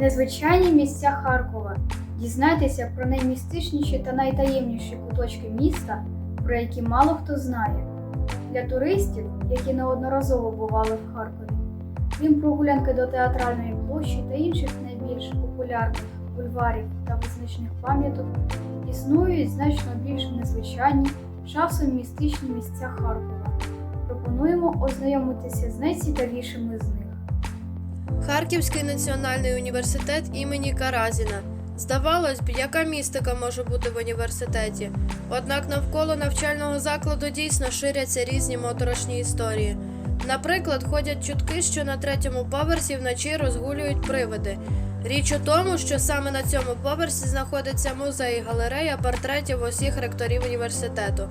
Незвичайні місця Харкова. Дізнайтеся про наймістичніші та найтаємніші куточки міста, про які мало хто знає. Для туристів, які неодноразово бували в Харкові, крім прогулянки до театральної площі та інших найбільш популярних бульварів та визначних пам'яток, існують значно більш незвичайні, часом містичні місця Харкова. Пропонуємо ознайомитися з найцікавішими з них. Харківський національний університет імені Каразіна. Здавалось б, яка містика може бути в університеті. Однак навколо навчального закладу дійсно ширяться різні моторошні історії. Наприклад, ходять чутки, що на третьому поверсі вночі розгулюють привиди. Річ у тому, що саме на цьому поверсі знаходиться музей галерея портретів усіх ректорів університету.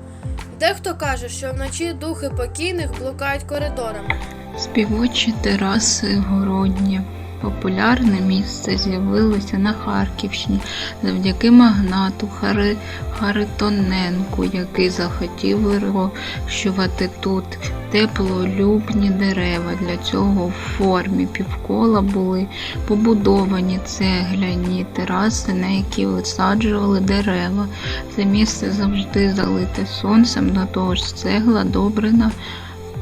Дехто каже, що вночі духи покійних блукають коридорами. Співочі тераси Городні. Популярне місце з'явилося на Харківщині завдяки магнату Хари... Харитоненку, який захотів вирощувати тут теплолюбні дерева. Для цього в формі півкола були побудовані цегляні тераси, на які висаджували дерева. Це місце завжди залите сонцем, до того ж цегла добре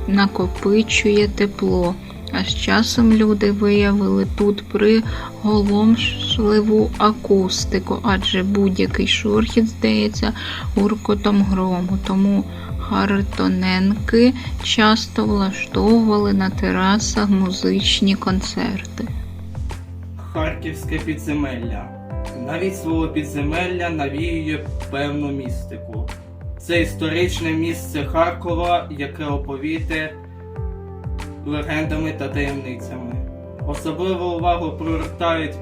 накопичує тепло. А з часом люди виявили тут приголомшливу акустику, адже будь-який шурхіт здається гуркотом грому. Тому Хартоненки часто влаштовували на терасах музичні концерти. Харківське підземелля. Навіть слово підземелля навіює певну містику. Це історичне місце Харкова, яке оповіте легендами та таємницями. Особливу увагу привертають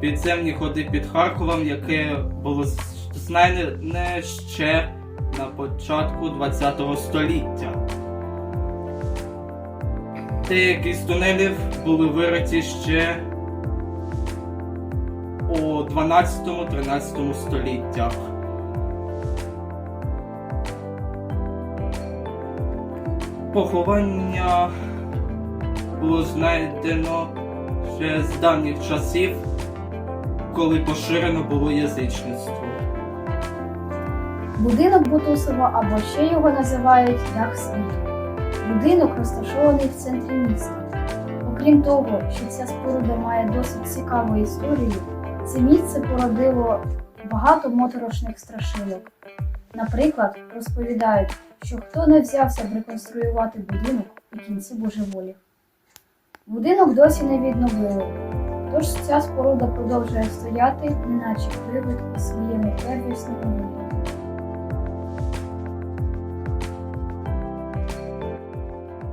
підземні ходи під Харковом, яке було знайдене ще на початку ХХ століття. Деякі з тунелів були вириті ще у 12-13 століттях. Поховання було знайдено ще з давніх часів, коли поширено було язичництво. Будинок Бутусова або ще його називають Дах світу. Будинок розташований в центрі міста. Окрім того, що ця споруда має досить цікаву історію, це місце породило багато моторошних страшилок. Наприклад, розповідають, що хто не взявся б реконструювати будинок у кінці божеволів. Будинок досі не відновили, тож ця споруда продовжує стояти, неначе привид у своєму первісному.